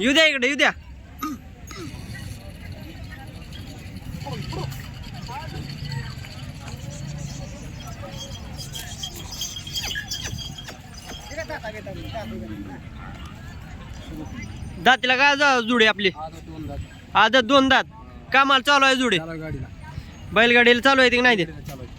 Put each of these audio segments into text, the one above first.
येऊ द्या इकडे येऊ द्या. दातीला काय जा जुडी आपली? आदत दोन दात. कामाला चालू आहे जुडी? बैलगाडीला चालू आहे की नाही ते?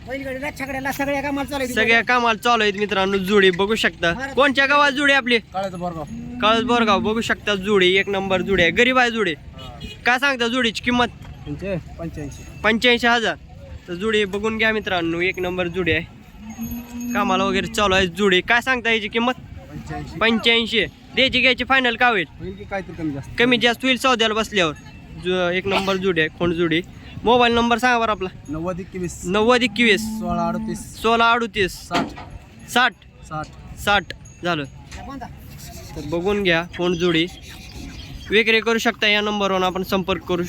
बैलगाडीला छकड्याला सगळ्या कामाला चालू सगळ्या कामाला चालू आहेत मित्रांनो जुडी. बघू शकता. कोणत्या गावात जुडी आपली? काळाचं कळस बोरगाव. बघू शकता जुडी. एक नंबर जुडी आहे. गरीब आहे जुडी. काय सांगता जुडीची किंमत? पंच्याऐंशी. पंच्याऐंशी हजार. तर जुडी बघून घ्या मित्रांनो एक नंबर जुडी आहे. कामाला वगैरे चालू आहे जुडी. काय सांगता याची किंमत? पंच्याऐंशी. पंच्याऐंशी. द्यायची घ्यायची फायनल का होईल? होईल की काहीतरी कमी जास्त. कमी जास्त होईल सौद्याला बसल्यावर. जु- एक नंबर जुडी आहे खोंड जुडी? मोबाईल नंबर सांगा बरं आपला. नव्वद एकवीस. नव्वद एकवीस. सोळा अडतीस. सोळा अडतीस. साठ. साठ. साठ. साठ. झालं. तर बघून घ्या फोन जोडी. विक्री करू शकता या नंबरवर आपण संपर्क करू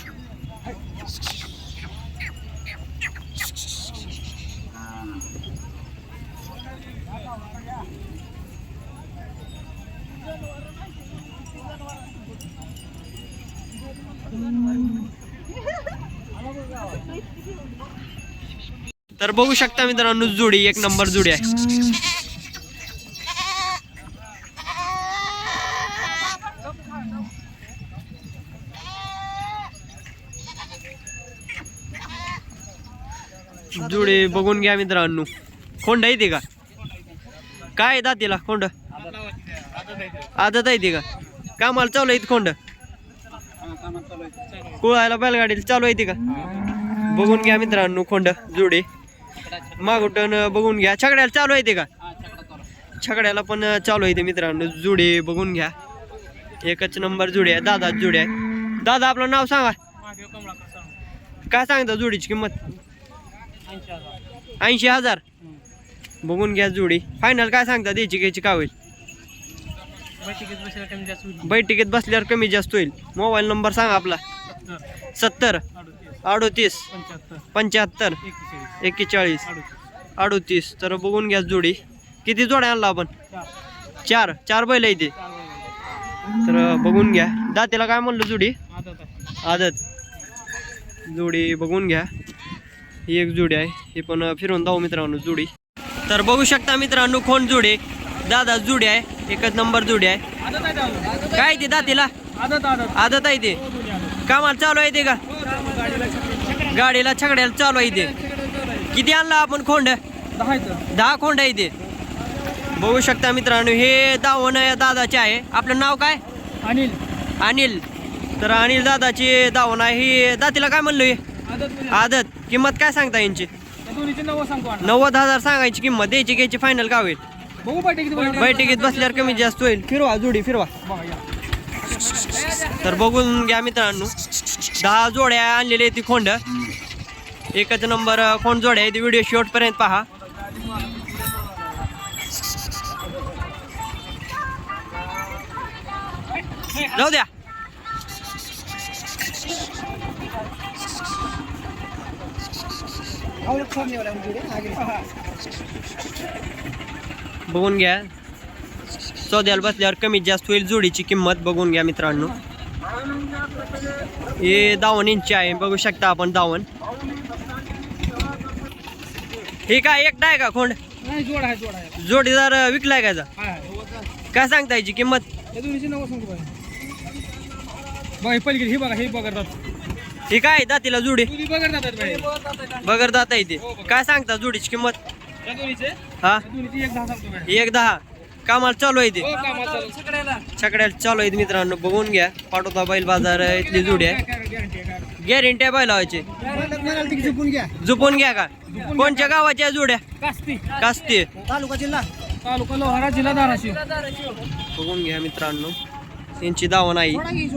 तर बघू शकता मित्रांनो जुडी एक नंबर जुडी आहे. जुडे बघून घ्या मित्रांनो. खोंड ते का? काय आहे दातीला कोंड आदत आहे ते का? कामाला चालू आहे खोंड? कुळायला बैलगाडीला चालू आहे का? बघून घ्या मित्रांनो खोंड जुडे. मागुटन बघून घ्या. छकड्याला चालू आहे का? छकड्याला पण चालू आहे मित्रांनो. जुडे बघून घ्या. एकच नंबर जुडे आहे. दादा जुडे आहे. दादा आपलं नाव सांगा. काय सांगता जोडीची किंमत? ऐंशी हजार. बघून घ्या जोडी. फायनल काय सांगता? द्यायची घ्यायची का होईल? बैठकीत बसल्यावर कमी जास्त होईल. मोबाईल नंबर सांगा आपला. सत्तर. अडोतीस. पंच्याहत्तर. एक्केचाळीस. अडोतीस. तर बघून घ्या जोडी. किती जोड्या आणला आपण? चार. चार. बैल आहे ते तर बघून घ्या. दातेला काय म्हणलं जोडी? आदत जोडी बघून घ्या. ही एक जोडी आहे. ही पण फिरवून जाऊ मित्रांनो जोडी. तर बघू शकता मित्रांनो कोण जोडी? दादा जोडी आहे. एकच नंबर जोडी आहे. काय ते दातीला? आदत आहे ते. कामाला चालू आहे ते का? गाडीला छकड्याला चालू आहे ते. किती आणला आपण खोंड? दहा खोंड आहे ते. बघू शकता मित्रांनो हे दावण या दादाचे आहे. आपलं नाव काय? अनिल. अनिल. तर अनिल दादाची दावण आहे. ही दातीला काय म्हणलो हे? आदत किंमत काय सांगता यांची? नव्वद हजार सांगायची किंमत. द्यायची घ्यायची फायनल का होईल? बैठकीत बसल्यावर कमी जास्त होईल. फिरवा जोडी फिरवा. तर बघून घ्या मित्रांनो. दहा जोड्या आणलेल्या आहेत ती खोंड. एकच नंबर खोंड जोड्या आहे ती व्हिडिओ शेवटपर्यंत पहा. जाऊ द्या. बघून घ्या. सौद्याला बसल्यावर कमी जास्त होईल जोडीची किंमत बघून घ्या मित्रांनो. हे दावण इंची आहे. बघू शकता आपण दावण. हे काय एकटा आहे का खोंड? जोड आहे जोड आहे. जोडीदार विकलाय का काय सांगता याची किंमत? हे हे बघा हे बघतात. हे काय दातीला जोडी? बगर दाता येते काय सांगता जोडीची किंमत? हा? एक दहा. कामाला चालू आहे ते. हो कामाला चालू. सगळ्याला. चालू आहेत मित्रांनो बघून घ्या. पाटोदा बैल बाजार इथली जोडी आहे. गॅरंटी आहे बैलावाची झोपून घ्या का? कोणत्या गावाच्या आहे जोड्या? कास्ती. कास्ते. तालुका जिल्हा. तालुका लोहारा जिल्हा धाराशिव. बघून घ्या मित्रांनो. त्यांची दावा नाही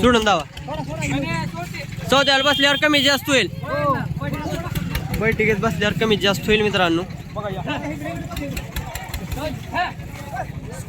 सोडून दावा थोडा थोडा. चौद्याला बसल्यावर कमी जास्त होईल. हो. बैठकीत बसल्यावर कमी जास्त होईल मित्रांनो.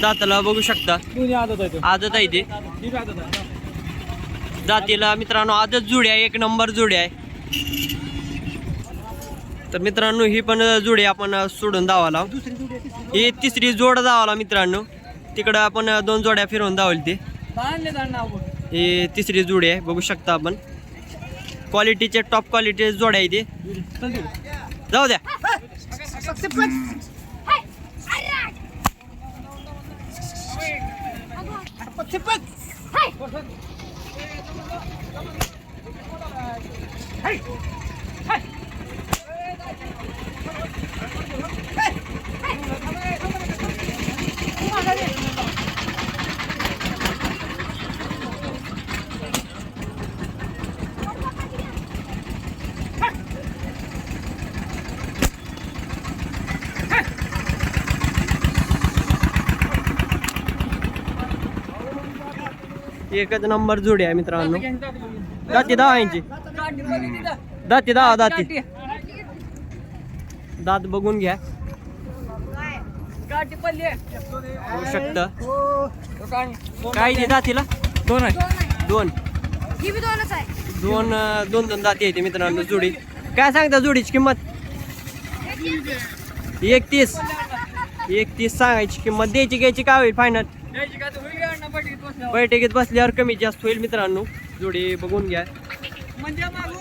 दाताला बघू शकता. आदत आहे तो. जातीला मित्रांनो आदत जोडी आहे एक नंबर जोडी आहे. तर मित्रांनो ही पण जोडी आपण सोडून दावाला ही तिसरी जोड दावाला मित्रांनो. तिकडं आपण दोन जोड्या फिरवून दावली ती. ही तिसरी जोडी आहे बघू शकता आपण. क्वालिटीचे टॉप क्वालिटी जोड्या आहे ते. चल तिकडे. जाऊ द्या एकच नंबर जोडी आहे मित्रांनो. दाती दहा यांची. दाती दहा दाती. दात बघून घ्या. बघू शकता. काय ते दातीला? दोन आहे. दोन. ही बी दोनच आहे. दोन दोन दोन दाती येते मित्रांनो जोडी. काय सांगता जोडीची किंमत? एकतीस. एकतीस सांगायची किंमत. द्यायची घ्यायची काय होईल फायनल बसल्यावर. बैठकीत बसल्यावर कमी जास्त होईल मित्रांनो. जोडी बघून घ्या.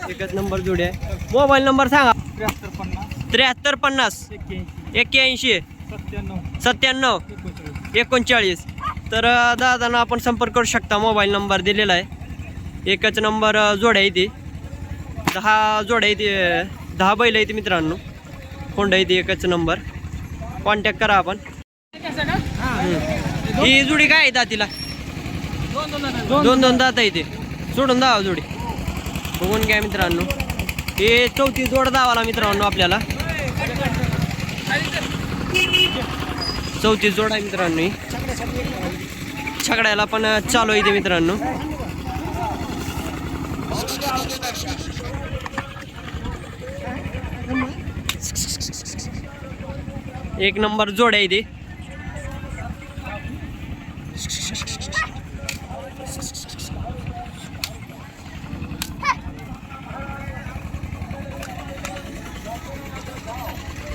एकच नंबर जोडी आहे. मोबाईल नंबर सांगा. त्र्याहत्तर पन्नास. त्र्याहत्तर पन्नास एक्क्याऐंशी. सत्त्याण्णव. एकोणचाळीस. तर दादांना आपण संपर्क करू शकता. मोबाईल नंबर दिलेला आहे. एकच नंबर जोड्या इथे. दहा जोड्या इथे दहा बैल येते मित्रांनो. कोंडा इथे एकच नंबर. कॉन्टॅक्ट करा आपण. ही जुडी काय आहे दातीला? दोन दोन दोन दोन दात आहे ते. सोडून दावा जोडी. बघून घ्या मित्रांनो. हे चौथी जोड दावाला मित्रांनो आपल्याला. चौथी जोड आहे मित्रांनो ही. छकड्याला पण चालू आहे ते मित्रांनो. एक नंबर जोड आहे ते.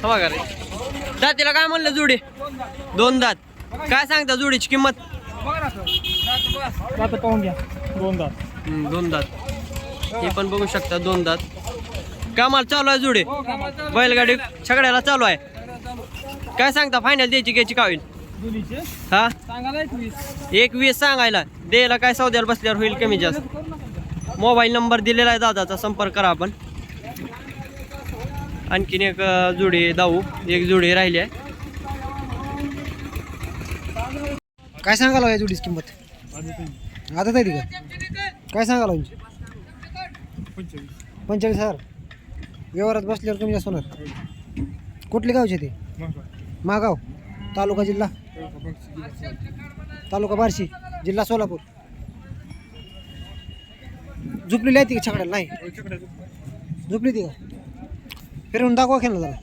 का रे? दातीला काय म्हणलं जोडी? दोन दात. काय सांगता जोडीची किंमत? बघा बघा. पाहून घ्या. दोन दात. दोन दात. हे पण बघू शकता दोन दात. कामाला चालू आहे जोडी. बैलगाडी छकड्याला चालू आहे. काय सांगता फायनल द्यायची घ्यायची का होईल? हा? एक वीस सांगायला. द्यायला काय सौद्याला बसल्यावर होईल कमी जास्त. मोबाईल नंबर दिलेला आहे दादाचा संपर्क करा आपण. आणखीन एक जोडी दाऊ एक जोडी राहिली आहे. काय सांगायला या जोडीची किंमत? आता आहे ती का? काय पंचवीस पंचेचाळीस हजार. व्यवहारात बसल्यावर कमी जास्त होणार. कुठले गावचे ते? मागाव तालुका जिल्हा. तालुका बार्शी, जिल्हा सोलापूर. झुपलेली आहे ती का छकड्याला? नाही. झुपली ती का? फिरवून दाखवा खेळला जरा.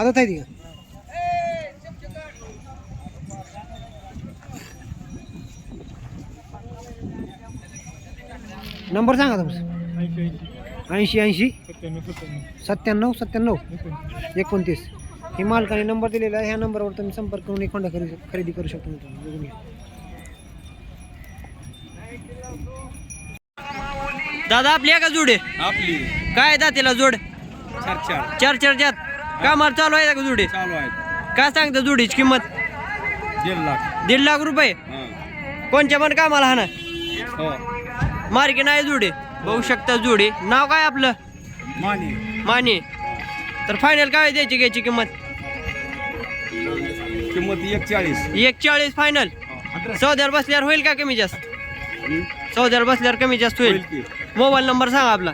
आदत ती का? नंबर सांगा तुमचा. ऐंशी ऐंशी सत्त्याण्णव सत्त्याण्णव. एकोणतीस. हे मालकाने नंबर दिलेला आहे. ह्या नंबरवर तुम्ही संपर्क करून एक होंडा खरेदी खरेदी करू शकता मित्रांनो. दादा आपली आहे का जोडी? आपली. काय दातीला जोड? चार चार. चार चार जात कामाला चालू आहे का जोडी? चालू आहेत काय सांगता जोडीची किंमत? दीड लाख. दीड लाख रुपये? हां. कोणच्या पण कामाला हा ना हो. मार्गी नाही जोडी. बघू शकता जोडी. नाव काय आपलं? माने. माने. तर फायनल काय द्यायची घ्यायची किंमत? किंमत एक चाळीस एक चाळीस फायनल चौद्याला बसल्यावर होईल का कमी जास्त? चौद्याला बसल्यावर कमी जास्त होईल. मोबाईल नंबर सांगा आपला.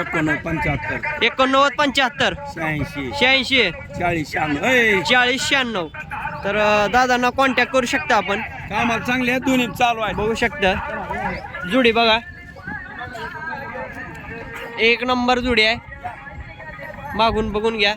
एकोणनव्वद पंच्याहत्तर. एकोणनव्वद पंच्याहत्तर. शहाऐंशी. शहाऐंशी. चाळीस शहाण्णव. चाळीस शहाण्णव. तर अं, दादांना कॉन्टॅक्ट करू शकता आपण. कामाला चांगले दोन्ही चालू आहे बघू शकता. जुडी बघा. एक नंबर जुडी आहे. मागून बघून घ्या.